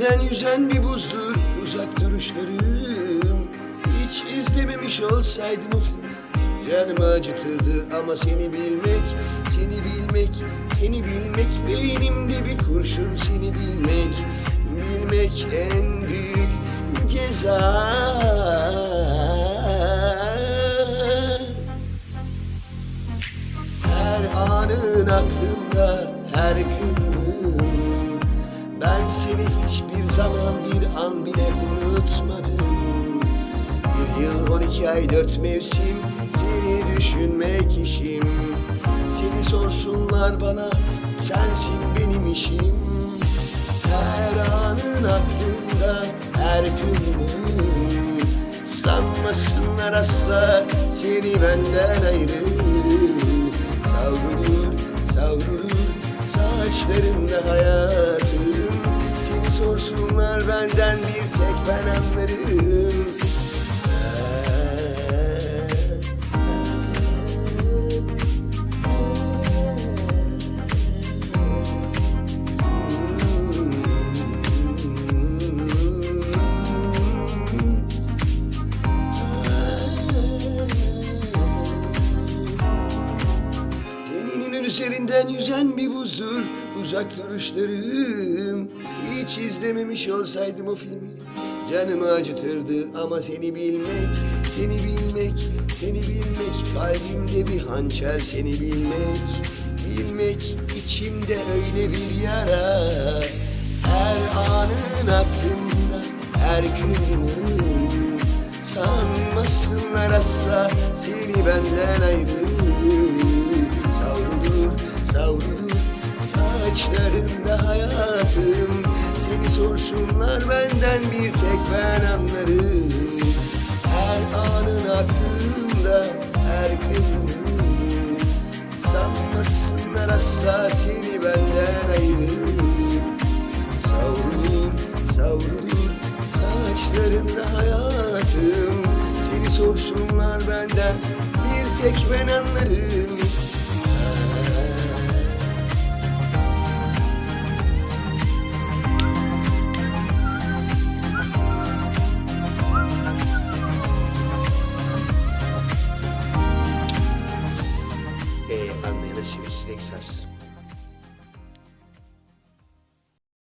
üzerinden yüzen bir buzdur uzak duruşlarım. Hiç izlememiş olsaydım o filmi Canımı acıtırdı ama seni bilmek, seni bilmek, seni bilmek Beynimde bir kurşun seni bilmek, bilmek en büyük ceza. Her anın aklımda, her kırmızı Ben seni hiçbir zaman bir an bile unutmadım. Bir yıl 12 ay dört mevsim Seni düşünmek işim. Seni sorsunlar bana Sensin benim işim. Her anın aklımda, her kırmızı Sanmasınlar asla seni benden ayrı. Savrulur, savrulur saçlarında hayatım Üzerinden yüzen bir buzdur uzak duruşlarım Hiç izlememiş olsaydım o filmi. Canımı acıtırdı ama seni bilmek, seni bilmek, seni bilmek. Kalbimde bir hançer seni bilmek, bilmek içimde öyle bir yara. Her anın aklımda, her günün. Sanmasınlar asla seni benden ayrı hayatım Seni sorsunlar benden bir tek ben anlarım. Her anın aklımda, her kıvrımın Sanmasınlar asla seni benden ayrı Savrulur, savrulur saçlarında hayatım. Seni sorsunlar benden bir tek ben anlarım anlayana takes us.